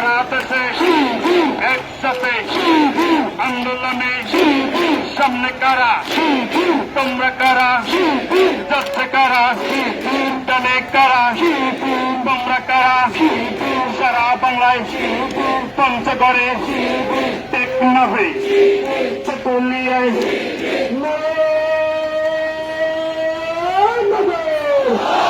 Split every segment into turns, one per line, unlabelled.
হারাতেছে একসাথে আন্দোলনে সামনে কারা তোমরা কারা যাচ্ছে কারা টানে কারা তোমরা কারা সারা বাংলায় পঞ্চগড়ে টেকনভে চতুলিয়ায় Oh!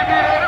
Amen.